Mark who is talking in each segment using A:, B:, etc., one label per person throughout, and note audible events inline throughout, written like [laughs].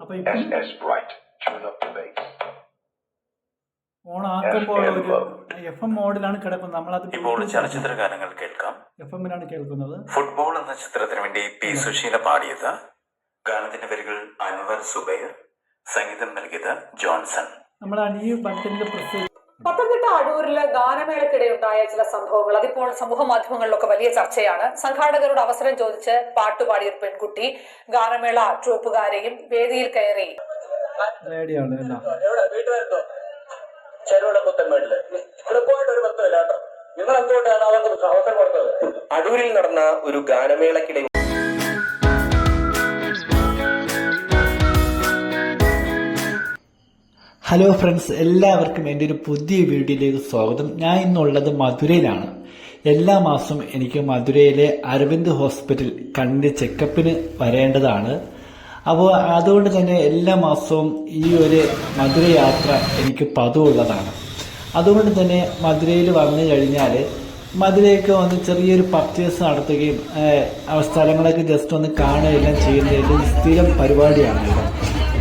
A: അപ്പൊ.
B: Tune up
A: on ആക്കുമ്പോൾ ഒരു എഫ് എം മോഡിലാണ് കിടക്കുന്നത്. നമ്മളത്
C: ഇപ്പോൾ ചലച്ചിത്ര ഗാനങ്ങൾ കേൾക്കാം.
A: എഫ് എമ്മിലാണ് കേൾക്കുന്നത്.
C: ഫുട്ബോൾ എന്ന ചിത്രത്തിന് വേണ്ടി പി സുശീല പാടിയത് ഗാനത്തിന്റെ വരികൾ അൻവർ സുബൈർ സംഗീതം നൽകിയത് ജോൺസൺ.
A: നമ്മൾ ഈ ബട്ടണിൽ പ്രസ് ചെയ്ത്
D: അടൂരിൽ ഗാനമേളക്കിടെ ഉണ്ടായ ചില സംഭവങ്ങൾ. അതിപ്പോൾ സമൂഹ മാധ്യമങ്ങളിലൊക്കെ വലിയ ചർച്ചയാണ്. സംഘാടകരോട് അവസരം ചോദിച്ച് പാട്ടുപാടിയ ഒരു പെൺകുട്ടി ഗാനമേള ട്രൂപ്പുകാരെയും വേദിയിൽ കയറി.
E: നിങ്ങൾ എന്തുകൊണ്ടാണ് അവർക്ക് അവസരം കൊടുത്തത്?
F: അടൂരിൽ നടന്ന ഒരു ഗാനമേളക്കിടെ
A: ഹലോ ഫ്രണ്ട്സ് എല്ലാവർക്കും എന്റെ ഒരു പുതിയ വീഡിയോയിലേക്ക് സ്വാഗതം. ഞാൻ ഇന്നുള്ളത് മധുരയിലാണ്. എല്ലാ മാസവും എനിക്ക് മധുരയിലെ അരവിന്ദ് ഹോസ്പിറ്റൽ കണ്ണിന്റെ ചെക്കപ്പിന് വരേണ്ടതാണ്. അപ്പോൾ അതുകൊണ്ട് തന്നെ എല്ലാ മാസവും ഈ ഒരു മധുര യാത്ര എനിക്ക് പതിവുള്ളതാണ്. അതുകൊണ്ട് തന്നെ മധുരയിൽ വന്നു കഴിഞ്ഞാൽ മധുരയൊക്കെ വന്ന് ചെറിയൊരു പർച്ചേസ് നടത്തുകയും സ്ഥലങ്ങളൊക്കെ ജസ്റ്റ് ഒന്ന് കാണുകയെല്ലാം ചെയ്യുന്നതിന്റെ സ്ഥിരം പരിപാടിയാണ്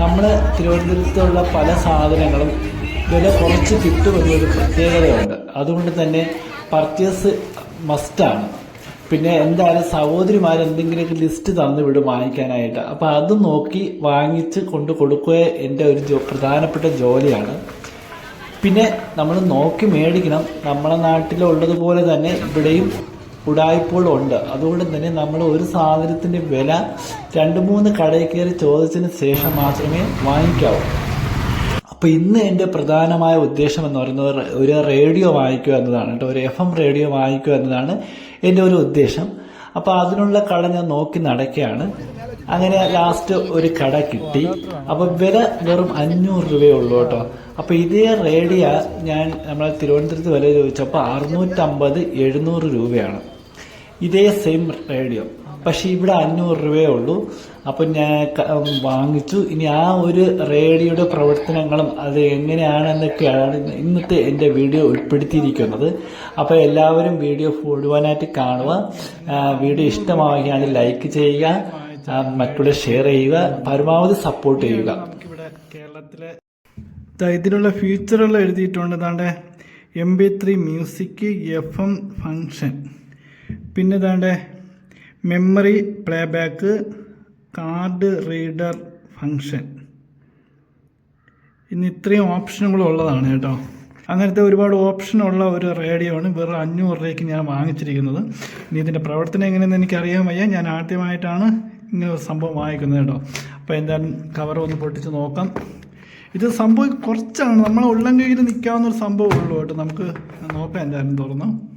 A: നമ്മൾ തിരുവനന്തപുരത്തുള്ള പല സാധനങ്ങളും വില കുറച്ച് കിട്ടുമെന്നൊരു പ്രത്യേകതയുണ്ട്. അതുകൊണ്ട് തന്നെ പർച്ചേസ് മസ്റ്റാണ് പിന്നെ എന്തായാലും സഹോദരിമാർ എന്തെങ്കിലുമൊക്കെ ലിസ്റ്റ് തന്നു വിടും വാങ്ങിക്കാനായിട്ട്. അപ്പോൾ അത് നോക്കി വാങ്ങിച്ച് കൊണ്ട് കൊടുക്കുക എന്റെ ഒരു ജോ പ്രധാനപ്പെട്ട ജോലിയാണ്. പിന്നെ നമ്മൾ നോക്കി മേടിക്കണം. നമ്മുടെ നാട്ടിലുള്ളതുപോലെ തന്നെ ഇവിടെയും ഉടായ്പകളുണ്ട് അതുകൊണ്ട് തന്നെ നമ്മൾ ഒരു സാധനത്തിന്റെ വില രണ്ട് മൂന്ന് കടയിൽ കയറി ചോദിച്ചതിന് ശേഷം മാത്രമേ വാങ്ങിക്കാവൂ. അപ്പോൾ ഇന്ന് എന്റെ പ്രധാനമായ ഉദ്ദേശം എന്ന് പറയുന്നത് ഒരു റേഡിയോ വാങ്ങിക്കുക എന്നതാണ് കേട്ടോ. ഒരു എഫ് എം റേഡിയോ വാങ്ങിക്കുക എന്നതാണ് എന്റെ ഒരു ഉദ്ദേശം. അപ്പോൾ അതിനുള്ള കട ഞാൻ നോക്കി നടക്കുകയാണ്. അങ്ങനെ ലാസ്റ്റ് ഒരു കട കിട്ടി. അപ്പോൾ വില വെറും അഞ്ഞൂറ് രൂപയേ ഉള്ളൂ കേട്ടോ. അപ്പോൾ ഇതേ റേഡിയ ഞാൻ നമ്മളെ തിരുവനന്തപുരത്ത് വില ചോദിച്ചപ്പോൾ അറുന്നൂറ്റമ്പത് എഴുന്നൂറ് രൂപയാണ്. ഇതേ സെയിം റേഡിയോ പക്ഷെ ഇവിടെ അഞ്ഞൂറ് രൂപയേ ഉള്ളൂ. അപ്പം ഞാൻ വാങ്ങിച്ചു. ഇനി ആ ഒരു റേഡിയോയുടെ പ്രവർത്തനങ്ങളും അത് എങ്ങനെയാണെന്നൊക്കെയാണ് ഇന്നത്തെ എന്റെ വീഡിയോ ഉൾപ്പെടുത്തിയിരിക്കുന്നത്. അപ്പോൾ എല്ലാവരും വീഡിയോ മുഴുവനായിട്ട് കാണുക. വീഡിയോ ഇഷ്ടമാവുകയാണെങ്കിൽ ലൈക്ക് ചെയ്യുക. മറ്റുള്ള ഷെയർ ചെയ്യുക. പരമാവധി സപ്പോർട്ട് ചെയ്യുക. കേരളത്തിലെ ഇതിനുള്ള ഫീച്ചറുകൾ എഴുതിയിട്ടുണ്ട്. M B three music F M function പിന്നെ ഇതാണ്ട് memory playback card reader function ഇന്ന് ഇത്രയും ഓപ്ഷനുകൾ ഉള്ളതാണ് കേട്ടോ. അങ്ങനത്തെ ഒരുപാട് ഓപ്ഷൻ ഉള്ള ഒരു റേഡിയോ ആണ് വെറും അഞ്ഞൂറ് രൂപയ്ക്ക് ഞാൻ വാങ്ങിച്ചിരിക്കുന്നത്. ഇനി ഇതിന്റെ പ്രവർത്തനം എങ്ങനെയെന്ന് എനിക്കറിയാൻ വയ്യ. ഞാൻ ആദ്യമായിട്ടാണ് ഇങ്ങനെ ഒരു സംഭവം വാങ്ങിക്കുന്നത് കേട്ടോ. അപ്പോൾ എന്തായാലും കവർ ഒന്ന് പൊട്ടിച്ച് നോക്കാം. ഇത് സംഭവം കുറച്ചാണ്. നമ്മളെ ഉള്ളം കയ്യിൽ നിൽക്കാവുന്ന ഒരു സംഭവം ഉള്ളൂ കേട്ടോ. നമുക്ക് നോക്കാം എന്തായാലും തുറന്നു.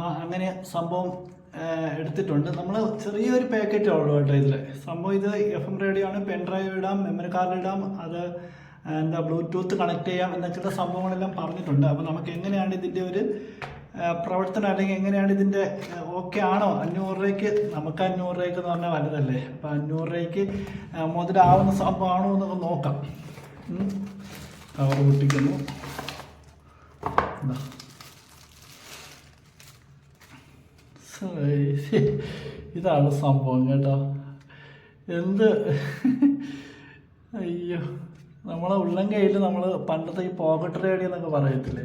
A: അപ്പോൾ അങ്ങനെ സംഭവം എടുത്തിട്ടുണ്ട്. നമ്മൾ ചെറിയൊരു പാക്കറ്റ് ഉള്ളൂ കേട്ടോ ഇതിൽ സംഭവം ഇത് എഫ് എം റേഡിയോ ആണ്. പെൻ ഡ്രൈവ് ഇടാം മെമ്മറി കാർഡ് ഇടാം അത് എന്താ ബ്ലൂടൂത്ത് കണക്ട് ചെയ്യാം എന്നൊക്കെയുള്ള സംഭവങ്ങളെല്ലാം പറഞ്ഞിട്ടുണ്ട്. അപ്പോൾ നമുക്ക് എങ്ങനെയാണ് ഇതിന്റെ ഒരു പ്രവർത്തനം അല്ലെങ്കിൽ എങ്ങനെയാണ് ഇതിന്റെ ഓക്കെ ആണോ? അഞ്ഞൂറ് രൂപയ്ക്ക് നമുക്ക് അഞ്ഞൂറ് രൂപയ്ക്ക് എന്ന് പറഞ്ഞാൽ വലുതല്ലേ? അപ്പോൾ അഞ്ഞൂറ് രൂപയ്ക്ക് മുതലാവുന്ന സംഭവമാണോ എന്നൊക്കെ നോക്കാം. കവർ പൊട്ടിക്കുന്നു. ഇതാ [laughs] ഇതാണ് സംഭവം കേട്ടോ. എന്ത്? അയ്യോ. നമ്മളെ ഉള്ളം കയ്യിൽ നമ്മൾ പണ്ടത്തെ ഈ പോക്കറ്റ് റേഡി എന്നൊക്കെ പറയത്തില്ലേ?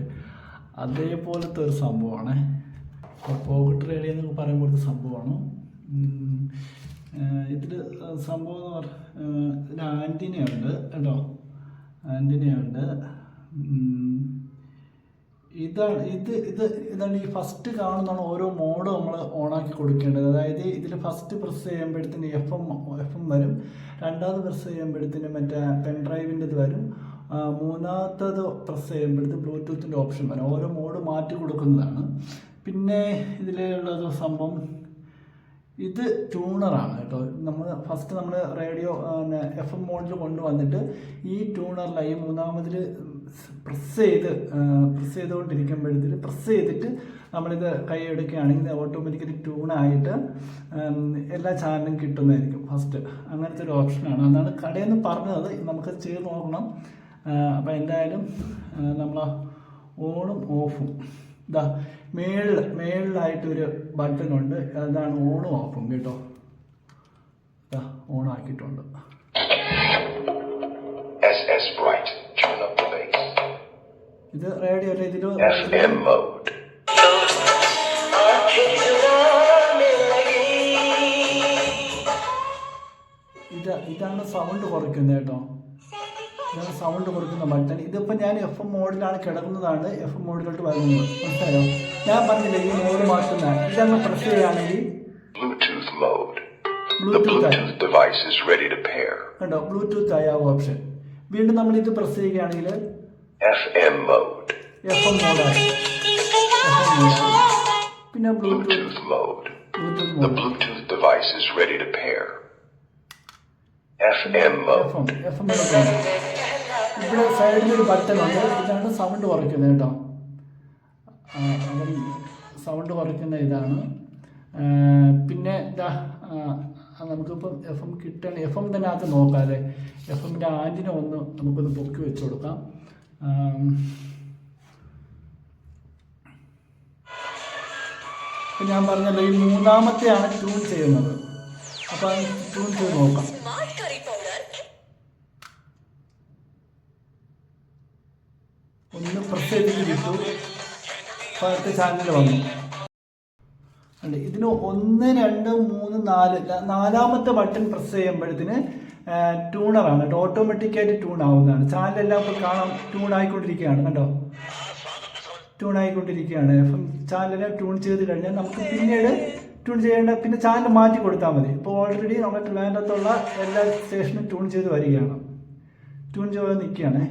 A: അതേപോലത്തെ ഒരു സംഭവമാണ്. പോക്കറ്റ് റേഡി എന്നൊക്കെ പറയുമ്പോഴത്തെ സംഭവമാണ്. ഇതിൽ സംഭവം എന്ന് പറഞ്ഞ ഇതിൽ ആന്റിനയുണ്ട് കേട്ടോ. ആന്റിനയുണ്ട്. ഇതാണ് ഇത് ഇത് ഇതാണ് ഈ ഫസ്റ്റ് കാണുന്നതാണ് ഓരോ മോഡ് നമ്മൾ ഓണാക്കി കൊടുക്കേണ്ടത്. അതായത് ഇതിൽ ഫസ്റ്റ് പ്രസ് ചെയ്യുമ്പോഴത്തേന് എഫ് എം എഫ് എം വരും. രണ്ടാമത് പ്രസ് ചെയ്യുമ്പോഴത്തേന് മറ്റേ പെൻ ഡ്രൈവിന്റെ ഇത് വരും. മൂന്നാമത്തത് പ്രസ് ചെയ്യുമ്പോഴത്തേക്ക് ബ്ലൂടൂത്തിന്റെ ഓപ്ഷൻ വരും. ഓരോ മോഡ് മാറ്റി കൊടുക്കുന്നതാണ്. പിന്നെ ഇതിലുള്ളത് സംഭവം ഇത് ട്യൂണറാണ് കേട്ടോ. നമ്മൾ ഫസ്റ്റ് നമ്മൾ റേഡിയോ എഫ് എം മോഡിൽ കൊണ്ടുവന്നിട്ട് ഈ ട്യൂണറിലായി മൂന്നാമതിൽ പ്രസ് ചെയ്ത് പ്രസ് ചെയ്തുകൊണ്ടിരിക്കുമ്പോഴത്തേക്ക് പ്രസ് ചെയ്തിട്ട് നമ്മളിത് കൈ എടുക്കുകയാണെങ്കിൽ ഓട്ടോമാറ്റിക്കലി ട്യൂണായിട്ട് എല്ലാ ചാനലും കിട്ടുന്നതായിരിക്കും ഫസ്റ്റ് അങ്ങനത്തെ ഒരു ഓപ്ഷനാണ് അതാണ് കടയിൽ നിന്ന് പറഞ്ഞത്. നമുക്ക് ചെയ്ത് നോക്കണം. അപ്പോൾ എന്തായാലും നമ്മൾ ഓണും ഓഫും. ഇതാ മേളിൽ മേളിലായിട്ടൊരു ബട്ടൺ ഉണ്ട്. അതാണ് ഓണും ഓഫും കേട്ടോ. ഇതാ ഓൺ ആക്കിയിട്ടുണ്ട്
B: SS Bright, turn up the bass.
A: ഇത് റേഡിയോ ഇതിൽ
B: FM mode.
A: ഇത് ഇതാണ് സൗണ്ട് കുറയ്ക്കുന്നത് കേട്ടോ. ഇതാണ് സൗണ്ട് കുറയ്ക്കുന്ന ബട്ടൺ ഇതിപ്പോൾ ഞാൻ എഫ് എം മോഡിലാണ് കിടക്കുന്നതാണ്. എഫ് എം മോഡിലോട്ട് വരുന്നത് മനസ്സിലായോ? ഞാൻ പറഞ്ഞില്ലേ ഈ മോഡ് മാറ്റുന്ന. ഇതങ്ങ് പ്രസ് ചെയ്യുകയാണെങ്കിൽ
B: Bluetooth
A: ബ്ലൂടൂത്ത് ആയി.
B: Bluetooth device is ready to pair.
A: കണ്ടോ? ബ്ലൂടൂത്ത് ആയ ഓപ്ഷൻ വീണ്ടും നമ്മൾ ഇത് പ്രസ് ചെയ്യുകയാണെങ്കിൽ പിന്നെ Bluetooth
B: Bluetooth mode.
A: Bluetooth
B: The Bluetooth device is ready to pair. FM mode.
A: M F M ഇവിടെ സൈഡിൽ ഒരു ബട്ടൺ ഉണ്ട്. ഇതാണ് സൗണ്ട് കുറയ്ക്കുന്നത് കേട്ടോ. സൗണ്ട് കുറയ്ക്കുന്ന ഇതാണ്. പിന്നെ ഇതാ നമുക്കിപ്പം എഫ് എം കിട്ടണം എഫ് എം തന്നെ അത് നോക്കാം അല്ലേ എഫ് എമ്മിന്റെ ആന്റിനെ ഒന്ന് നമുക്കൊന്ന് പൊക്കി വെച്ച് കൊടുക്കാം. ഞാൻ പറഞ്ഞല്ലോ ഈ മൂന്നാമത്തെയാണ് ട്യൂൺ ചെയ്യുന്നത്. അപ്പോൾ അത് ട്യൂൺ ചെയ്ത് നോക്കാം. ഒന്ന് പ്രത്യേകിച്ച് വിട്ടു അടുത്ത ചാനൽ വന്നു. അല്ലേ ഇതിന് ഒന്ന് രണ്ട് മൂന്ന് നാല്. നാലാമത്തെ ബട്ടൺ പ്രസ് ചെയ്യുമ്പോഴത്തിന് ട്യൂണറാണ് കേട്ടോ ഓട്ടോമാറ്റിക്കായിട്ട് ട്യൂൺ ആവുന്നതാണ്. ചാനലെല്ലാം ഇപ്പോൾ കാണാം. ട്യൂൺ ആയിക്കൊണ്ടിരിക്കുകയാണ്. കേട്ടോ ട്യൂൺ ആയിക്കൊണ്ടിരിക്കുകയാണ്. ചാനലെല്ലാം ട്യൂൺ ചെയ്ത് കഴിഞ്ഞാൽ നമുക്ക് പിന്നീട് ട്യൂൺ ചെയ്യേണ്ട പിന്നെ ചാനൽ മാറ്റി കൊടുത്താൽ മതി. ഇപ്പോൾ ഓൾറെഡി നമ്മുടെ ട്രിവാൻഡ്രത്തുള്ള എല്ലാ സ്റ്റേഷനും ട്യൂൺ ചെയ്ത് വരികയാണ്. ട്യൂൺ ചെയ്ത് നിൽക്കുകയാണേ.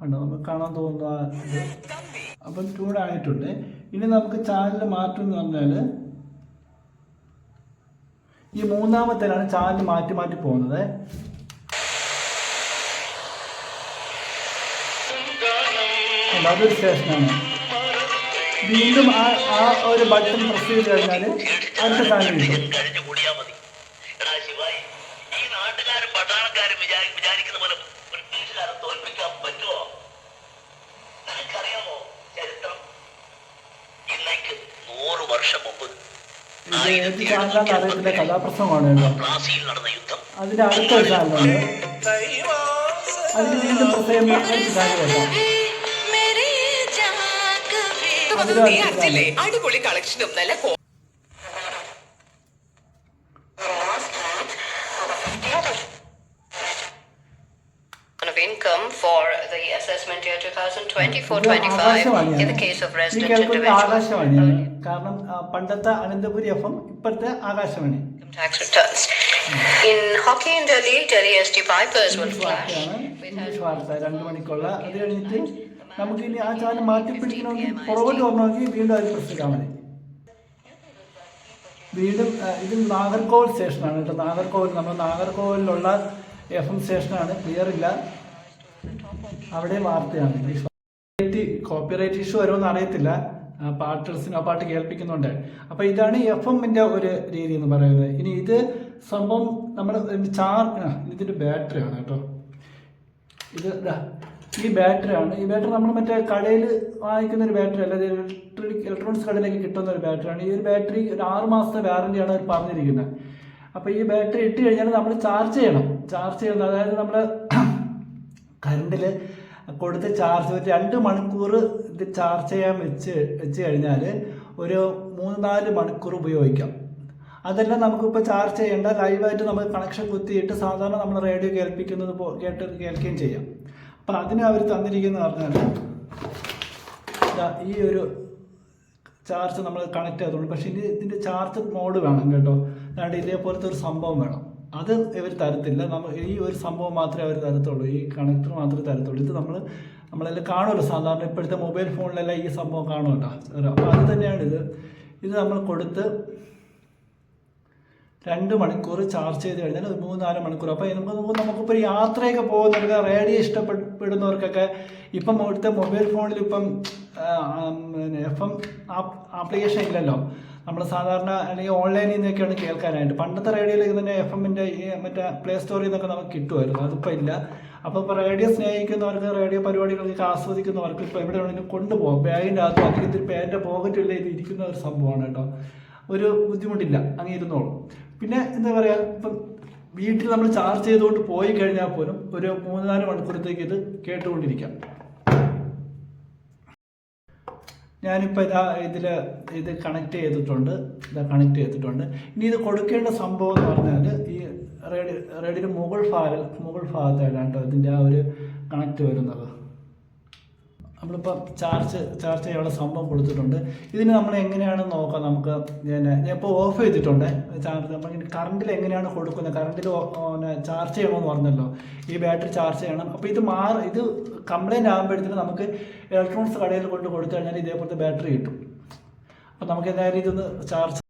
A: കണ്ടോ? നമുക്ക് കാണാൻ തോന്നുന്ന അപ്പം ട്യൂൺ ആയിട്ടുണ്ട്. ഇനി നമുക്ക് ചാനൽ മാറ്റം എന്ന് പറഞ്ഞാൽ ഈ മൂന്നാമത്തേലാണ് ചാനൽ മാറ്റി മാറ്റി പോകുന്നത്. അതൊരു സ്റ്റേഷനാണ്. വീണ്ടും ആ ആ ഒരു ബട്ടൺ പ്രസ് ചെയ്ത് കഴിഞ്ഞാൽ അടുത്ത ചാനൽ കിട്ടും.
G: വർഷം മുമ്പ്
A: കഥാപ്രസംഗമാണ്
G: നടന്ന യുദ്ധം.
A: അതിന് വീണ്ടും
H: അടിപൊളി കളക്ഷനും നല്ല
A: ഈ കേൾക്കുന്നത് ആകാശവാണിയാണ്. കാരണം പണ്ടത്തെ അനന്തപുരി എഫ് എം ഇപ്പോഴത്തെ ആകാശവാണി. വാർത്ത രണ്ട് മണിക്കുള്ള. അത് കഴിഞ്ഞിട്ട് നമുക്ക് ഇനി ആ ചാനൽ മാറ്റി പിടിക്കണമെങ്കിൽ പുറകോട്ട് വരണമെങ്കിൽ വീണ്ടും അത് പ്രശ്നിക്കാൻ മതി. വീണ്ടും ഇത് നാഗർകോവിൽ സ്റ്റേഷനാണ് കേട്ടോ. നാഗർകോവിൽ നമ്മൾ നാഗർകോവിലുള്ള എഫ് എം സ്റ്റേഷനാണ്. ക്ലിയർ ഇല്ല. അവിടെ വാർത്തയാണ്. ഇംഗ്ലീഷ് കോപ്പിറൈറ്റ് ഇഷ്യൂ വരുമെന്ന് അറിയത്തില്ല. പാർട്ടേഴ്സിന് ആ പാട്ട് കേൾപ്പിക്കുന്നുണ്ട്. അപ്പൊ ഇതാണ് എഫ് എമ്മിന്റെ ഒരു രീതി എന്ന് പറയുന്നത്. ഇനി ഇത് സംഭവം നമ്മൾ ചാർ ആ, ഇതിന്റെ ബാറ്ററി ആണ് കേട്ടോ. ഇത് ഈ ബാറ്ററി ആണ്. ഈ ബാറ്ററി നമ്മൾ മറ്റേ കടയിൽ വാങ്ങിക്കുന്ന ഒരു ബാറ്ററി അല്ല ഇലക്ട്രിക് ഇലക്ട്രോണിക്സ് കടയിലേക്ക് കിട്ടുന്ന ഒരു ബാറ്ററി ആണ്. ഈ ഒരു ബാറ്ററി ഒരു ആറ് മാസത്തെ വാറണ്ടിയാണ് അവർ പറഞ്ഞിരിക്കുന്നത്. അപ്പോൾ ഈ ബാറ്ററി ഇട്ട് കഴിഞ്ഞാൽ നമ്മൾ ചാർജ് ചെയ്യണം. ചാർജ് ചെയ്യണം. അതായത് നമ്മൾ കറണ്ടിൽ [clears throat] കൊടുത്ത് ചാർജ് ഒരു രണ്ട് മണിക്കൂർ ഇത് ചാർജ് ചെയ്യാൻ വെച്ച് വെച്ച് കഴിഞ്ഞാൽ ഒരു മൂന്ന് നാല് മണിക്കൂർ ഉപയോഗിക്കാം. അതെല്ലാം നമുക്കിപ്പോൾ ചാർജ് ചെയ്യേണ്ട ലൈവായിട്ട് നമുക്ക് കണക്ഷൻ കുത്തിയിട്ട് സാധാരണ നമ്മൾ റേഡിയോ കേൾപ്പിക്കുന്നത് പോ കേട്ട് കേൾക്കുകയും ചെയ്യാം. അപ്പം അതിന് അവർ തന്നിരിക്കുന്ന പറഞ്ഞാൽ ഈ ഒരു ചാർജ് നമ്മൾ കണക്ട് ചെയ്തോളൂ. പക്ഷേ ഇനി ഇതിന്റെ ചാർജ് മോഡ് വേണം കേട്ടോ. അല്ലാണ്ട് ഇതേപോലത്തെ ഒരു സംഭവം വേണം. അത് ഇവർ തരത്തില്ല. നമ്മൾ ഈ ഒരു സംഭവം മാത്രമേ അവർ തരത്തുള്ളൂ. ഈ കണക്ടർ മാത്രമേ തരത്തുള്ളൂ. ഇത് നമ്മൾ നമ്മളെല്ലാം കാണുമല്ലോ. സാധാരണ ഇപ്പോഴത്തെ മൊബൈൽ ഫോണിലെല്ലാം ഈ സംഭവം കാണുമല്ലോ. അപ്പോൾ അത് തന്നെയാണ് ഇത്. ഇത് നമ്മൾ കൊടുത്ത് രണ്ട് മണിക്കൂർ ചാർജ് ചെയ്ത് കഴിഞ്ഞാൽ ഒരു മൂന്ന് നാല് മണിക്കൂർ അപ്പോൾ നമുക്ക് നമുക്കിപ്പോൾ യാത്രയൊക്കെ പോകുന്നവർക്ക് റേഡിയോ ഇഷ്ടപ്പെടുന്നവർക്കൊക്കെ ഇപ്പം ഇവിടുത്തെ മൊബൈൽ ഫോണിൽ ഇപ്പം എഫ് എം ആപ്ലിക്കേഷൻ ഇല്ലല്ലോ. നമ്മൾ സാധാരണ അല്ലെങ്കിൽ ഓൺലൈനിൽ നിന്നൊക്കെയാണ് കേൾക്കാനായിട്ട്. പണ്ടത്തെ റേഡിയോയിലേക്ക് തന്നെ എഫ് എമ്മിന്റെ മറ്റേ പ്ലേ സ്റ്റോറിൽ നിന്നൊക്കെ നമുക്ക് കിട്ടുമായിരുന്നു. അതിപ്പോൾ ഇല്ല. അപ്പോൾ ഇപ്പോൾ റേഡിയോ സ്നേഹിക്കുന്നവർക്ക് റേഡിയോ പരിപാടികളൊക്കെ ആസ്വദിക്കുന്നവർക്ക് ഇപ്പോൾ എവിടെ വേണമെങ്കിലും കൊണ്ടുപോകാം. ബാഗിന്റെ അകത്ത് അല്ലെങ്കിൽ ഇതിൽ പേന്റെ പോക്കറ്റിൽ ഇത് ഇരിക്കുന്ന ഒരു സംഭവമാണ് കേട്ടോ. ഒരു ബുദ്ധിമുട്ടില്ല. അങ്ങ് ഇരുന്നോളൂ. പിന്നെ എന്താ പറയുക ഇപ്പം വീട്ടിൽ നമ്മൾ ചാർജ് ചെയ്തുകൊണ്ട് പോയി കഴിഞ്ഞാൽ പോലും ഒരു മൂന്ന് നാല് മണിക്കൂറത്തേക്ക് ഇത് കേട്ടുകൊണ്ടിരിക്കാം. ഞാനിപ്പോൾ ഇതാ ഇതിൽ ഇത് കണക്ട് ചെയ്തിട്ടുണ്ട്. ഇതാ കണക്ട് ചെയ്തിട്ടുണ്ട്. ഇനി ഇത് കൊടുക്കേണ്ട സംഭവം എന്ന് പറഞ്ഞാൽ ഈ റേഡിയോ റേഡിയോയുടെ മുകൾ ഭാഗം മുകൾ ഭാഗത്തായിട്ടാണ് കേട്ടോ ഇതിന്റെ ആ ഒരു കണക്ട് വരുന്നത്. നമ്മളിപ്പോൾ ചാർജ് ചാർജ് ചെയ്യാനുള്ള സംഭവം കൊടുത്തിട്ടുണ്ട്. ഇതിന് നമ്മൾ എങ്ങനെയാണ് നോക്കാം നമുക്ക്. ഞാൻ ഞാൻ ഇപ്പോൾ ഓഫ് ചെയ്തിട്ടുണ്ട്. ചാർജ് നമ്മൾ കറണ്ടിൽ എങ്ങനെയാണ് കൊടുക്കുന്നത്? കറണ്ടിൽ ചാർജ് ചെയ്യണമെന്ന് പറഞ്ഞല്ലോ. ഈ ബാറ്ററി ചാർജ് ചെയ്യണം. അപ്പോൾ ഇത് മാറി ഇത് കംപ്ലൈന്റ് ആകുമ്പോഴത്തേന് നമുക്ക് ഇലക്ട്രോണിക്സ് കടയിൽ കൊണ്ട് കൊടുത്തു കഴിഞ്ഞാൽ ഇതേപോലത്തെ ബാറ്ററി കിട്ടും. അപ്പോൾ നമുക്ക് എന്തായാലും ഇതൊന്ന് ചാർജ്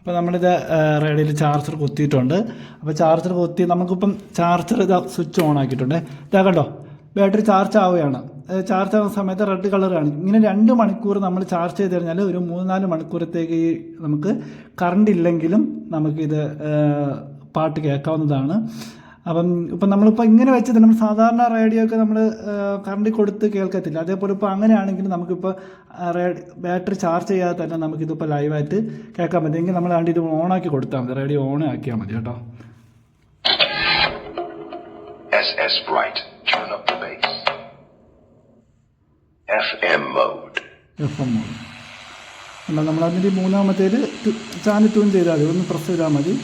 A: അപ്പോൾ നമ്മളിത് റേഡിയിൽ ചാർജർ കുത്തിയിട്ടുണ്ട്. അപ്പോൾ ചാർജർ കുത്തി നമുക്കിപ്പം ചാർജർ ഇതാ സ്വിച്ച് ഓൺ ആക്കിയിട്ടുണ്ട്. ഇതാ കണ്ടോ? ബാറ്ററി ചാർജ് ആവുകയാണ്. ചാർജ് ആവുന്ന സമയത്ത് റെഡ് കളർ കാണിക്കും ഇങ്ങനെ രണ്ട് മണിക്കൂർ നമ്മൾ ചാർജ് ചെയ്ത് കഴിഞ്ഞാൽ ഒരു മൂന്ന് നാല് മണിക്കൂറത്തേക്ക് നമുക്ക് കറണ്ട് ഇല്ലെങ്കിലും നമുക്കിത് പാട്ട് കേൾക്കാവുന്നതാണ്. അപ്പം ഇപ്പം നമ്മളിപ്പോൾ ഇങ്ങനെ വെച്ചത് നമ്മൾ സാധാരണ റേഡിയോ ഒക്കെ നമ്മൾ കറണ്ട് കൊടുത്ത് കേൾക്കത്തില്ല. അതേപോലെ ഇപ്പോൾ അങ്ങനെയാണെങ്കിൽ നമുക്കിപ്പോൾ ബാറ്ററി ചാർജ് ചെയ്യാതെ തന്നെ നമുക്കിതിപ്പോൾ ലൈവായിട്ട് കേൾക്കാൻ പറ്റും. എങ്കിൽ നമ്മൾ ആണ്ട് ഇത് ഓണാക്കി കൊടുത്താൽ മതി. റേഡിയോ ഓൺ ആക്കിയാൽ മതി കേട്ടോ.
B: SS Bright. Turn up the bass. M mode.
A: F M mode എന്നാൽ നമ്മൾ അതിന്റെ മൂന്നാമത്തേത് ചാനൽ ട്യൂൺ ചെയ്താൽ മതി. ഒന്ന് പ്രസ് ചെയ്താൽ മതി.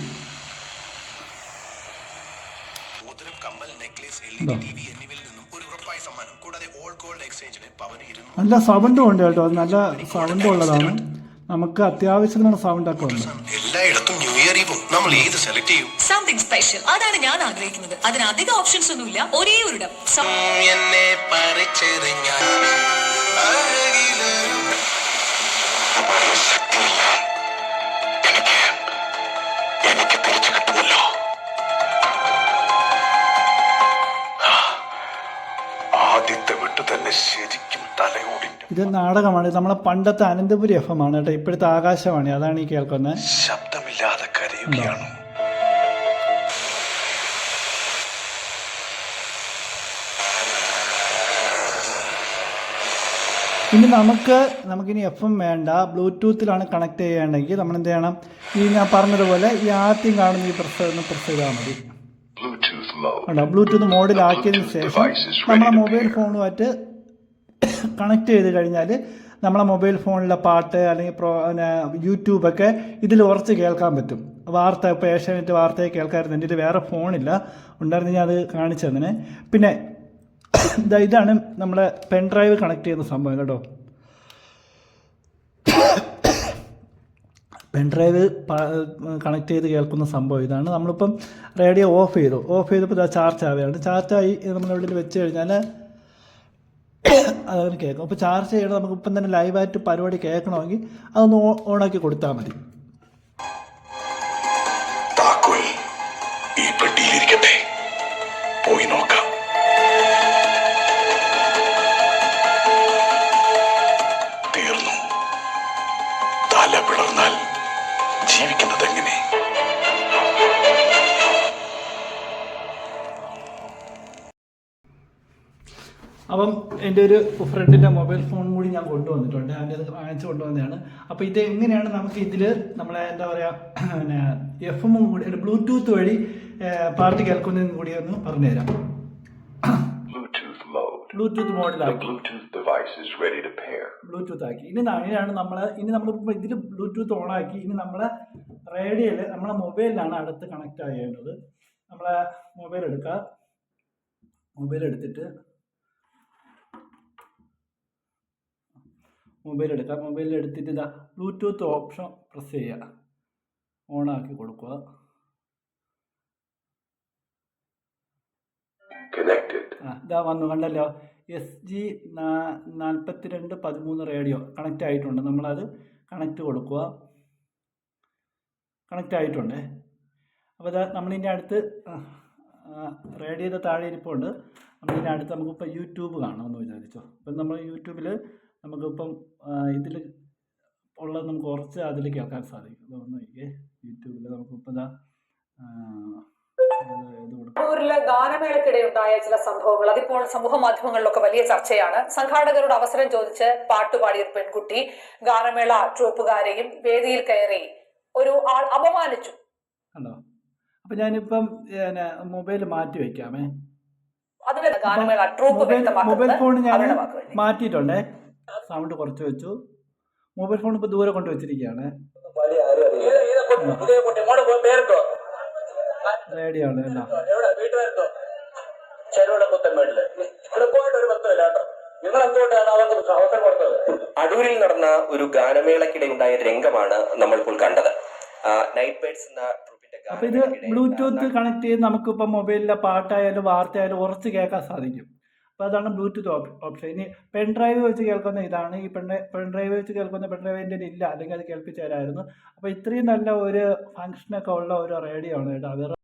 H: ഇരുന്നൂറ്
A: നല്ല സൗണ്ടും ഉണ്ട് കേട്ടോ. അത് നല്ല സൗണ്ട് ഉള്ളതാണ്. നമുക്ക് അത്യാവശ്യത്തിനുള്ള സൗണ്ടൊക്കെ ഉണ്ട്.
H: എല്ലായിടത്തും ന്യൂ ഇയർ ഈവും നമ്മൾ ഏത് സെലക്ട് ചെയ്യും?
I: സംതിങ് സ്പെഷ്യൽ അതാണ് ഞാൻ ആഗ്രഹിക്കുന്നത്. അതിന് അധികം ഓപ്ഷൻസ് ഒന്നുമില്ല. ഒരേ ഒരിടം
H: എന്നെ പറിച്ചത്
A: ഇത് നാടകമാണ്. നമ്മളെ പണ്ടത്തെ അനന്തപുരി എഫ് എം ആണ് കേട്ടോ. ഇപ്പോഴത്തെ ആകാശവാണി. അതാണ് ഈ കേൾക്കുന്നത്.
B: ശബ്ദമില്ലാതെ കരയുകയാണ്.
A: ഇനി നമുക്ക് നമുക്കിനി എഫ് എം വേണ്ട. ബ്ലൂടൂത്തിലാണ് കണക്ട് ചെയ്യേണ്ടെങ്കിൽ നമ്മൾ എന്ത് ചെയ്യണം? ഈ ഞാൻ പറഞ്ഞതുപോലെ ഈ ആദ്യം കാണുന്ന ഈ പ്രസ് ഒന്ന് പ്രസ് ചെയ്താൽ മതി. ഉണ്ടോ ബ്ലൂടൂത്ത് മോഡിലാക്കിയതിന് ശേഷം നമ്മളെ മൊബൈൽ ഫോണുമായിട്ട് കണക്ട് ചെയ്ത് കഴിഞ്ഞാൽ നമ്മളെ മൊബൈൽ ഫോണിലെ പാട്ട് അല്ലെങ്കിൽ പ്രോ യൂട്യൂബൊക്കെ ഇതിൽ ഉറച്ച് കേൾക്കാൻ പറ്റും. വാർത്ത ഇപ്പോൾ ഏഷ്യാനെറ്റ് വാർത്തയെ കേൾക്കാറുണ്ട് എന്റെ വേറെ ഫോണില്ല ഉണ്ടായിരുന്നു ഞാൻ അത് കാണിച്ചു തന്നെ പിന്നെ ഇതാണ് നമ്മളെ പെൻ ഡ്രൈവ് കണക്ട് ചെയ്യുന്ന സംഭവം കേട്ടോ. പെൻ ഡ്രൈവ് കണക്ട് ചെയ്ത് കേൾക്കുന്ന സംഭവം ഇതാണ്. നമ്മളിപ്പം റേഡിയോ ഓഫ് ചെയ്തു. ഓഫ് ചെയ്തപ്പോൾ ചാർജ് ആവുകയാണ്. ചാർജായി നമ്മളിവിടെ വെച്ച് കഴിഞ്ഞാൽ അതങ്ങനെ കേൾക്കും. അപ്പോൾ ചാർജ് ചെയ്യണം നമുക്ക് ഇപ്പം തന്നെ ലൈവായിട്ട് പരിപാടി കേൾക്കണമെങ്കിൽ അതൊന്ന് ഓണാക്കി കൊടുത്താൽ മതി. എന്റെ ഒരു ഫ്രണ്ടിന്റെ മൊബൈൽ ഫോൺ കൂടി ഞാൻ കൊണ്ടുവന്നിട്ടുണ്ട്. അവന്റെ അത് വാങ്ങിച്ച് കൊണ്ടുവന്നതാണ്. അപ്പോൾ ഇത് എങ്ങനെയാണ് നമുക്ക് ഇതിൽ നമ്മളെ എന്താ പറയുക പിന്നെ എഫ് എമ്മും കൂടി ബ്ലൂടൂത്ത് വഴി പാർട്ടി കേൾക്കുന്നതും കൂടി ഒന്ന് പറഞ്ഞുതരാം. ബ്ലൂടൂത്ത് മോഡിലാക്കി ബ്ലൂടൂത്ത് ആക്കി. ഇനി ഇനിയാണ് നമ്മൾ ഇനി നമ്മൾ ഇതിൽ ബ്ലൂടൂത്ത് ഓൺ ആക്കി. ഇനി നമ്മളെ റേഡിയോയിൽ നമ്മളെ മൊബൈലിലാണ് അടുത്ത് കണക്ട് ചെയ്യേണ്ടത് നമ്മളെ മൊബൈൽ എടുക്കുക മൊബൈൽ എടുത്തിട്ട് മൊബൈൽ എടുക്കുക. മൊബൈലിൽ എടുത്തിട്ട് ഇതാ ബ്ലൂടൂത്ത് ഓപ്ഷൻ പ്രസ് ചെയ്യുക. ഓൺ ആക്കി കൊടുക്കുക. ആ ഇതാ വന്നു. കണ്ടല്ലോ? എസ് ജി നാൽപ്പത്തിരണ്ട് പതിമൂന്ന് റേഡിയോ കണക്റ്റ് ആയിട്ടുണ്ട്. നമ്മളത് കണക്റ്റ് കൊടുക്കുക. കണക്റ്റ് ആയിട്ടുണ്ട്. അപ്പോൾ ഇതാ നമ്മളിന്റെ അടുത്ത് റേഡിയോയുടെ താഴെ ഇരിപ്പുണ്ട്. നമ്മളിന്റെ അടുത്ത് നമുക്കിപ്പോൾ യൂട്യൂബ് കാണാമെന്ന് വിചാരിച്ചോ. ഇപ്പം നമ്മൾ യൂട്യൂബിൽ നമുക്കിപ്പം ഇതിൽ ഉള്ളത് നമുക്ക് കുറച്ച് അതിൽ കേൾക്കാൻ സാധിക്കും. ഇതൊന്ന് നോക്കിയേ യൂട്യൂബിൽ നമുക്കിപ്പോൾ ഇതാ
D: കണ്ണൂരിലെ ഗാനമേളക്കിടെ ഉണ്ടായ ചില സംഭവങ്ങൾ അതിപ്പോൾ സമൂഹ മാധ്യമങ്ങളിലൊക്കെ വലിയ ചർച്ചയാണ്. സംഘാടകരോട് അവസരം ചോദിച്ച് പാട്ടുപാടിയ ഒരു പെൺകുട്ടി ഗാനമേള ട്രൂപ്പുകാരെയും വേദിയിൽ കയറി ഒരു ആൾ അപമാനിച്ചു.
A: കണ്ടോ? അപ്പൊ ഞാനിപ്പം മൊബൈൽ മാറ്റി വെക്കാമേ.
D: അതിന്റെ ഗാനമേള ട്രൂപ്പ്
A: മൊബൈൽ ഫോൺ ഞാൻ മാറ്റിയിട്ടുണ്ടേ. സൗണ്ട് കുറച്ച് വെച്ചു. മൊബൈൽ ഫോൺ ഇപ്പൊ ദൂരെ കൊണ്ട് വെച്ചിരിക്കുകയാണ്. റേഡിയോ ആണ് കേട്ടോ.
F: അടൂരിൽ നടന്ന ഒരു ഗാനമേളക്കിടെ ഉണ്ടായ രംഗമാണ് നമ്മളിപ്പോൾ കണ്ടത്. നൈറ്റ് ബേഡ്സ് എന്ന
A: അപ്പൊ ഇത് ബ്ലൂടൂത്ത് കണക്ട് ചെയ്ത് നമുക്കിപ്പോ മൊബൈലിലെ പാട്ടായാലും വാർത്തയായാലും ഉറച്ച് കേൾക്കാൻ സാധിക്കും. അപ്പോൾ അതാണ് ബ്ലൂടൂത്ത് ഓപ്ഷൻ ഇനി പെൻ ഡ്രൈവ് വെച്ച് കേൾക്കുന്ന ഇതാണ്. ഈ പെൺ പെൻ ഡ്രൈവ് വെച്ച് കേൾക്കുന്ന പെൺ ഡ്രൈവ് എന്റെ ഇല്ല അല്ലെങ്കിൽ അത് കേൾപ്പിച്ചു തരാമായിരുന്നു. അപ്പോൾ ഇത്രയും നല്ല ഒരു ഫങ്ഷനൊക്കെ ഉള്ള ഒരു റേഡിയോ ആണ് കേട്ടോ. അത്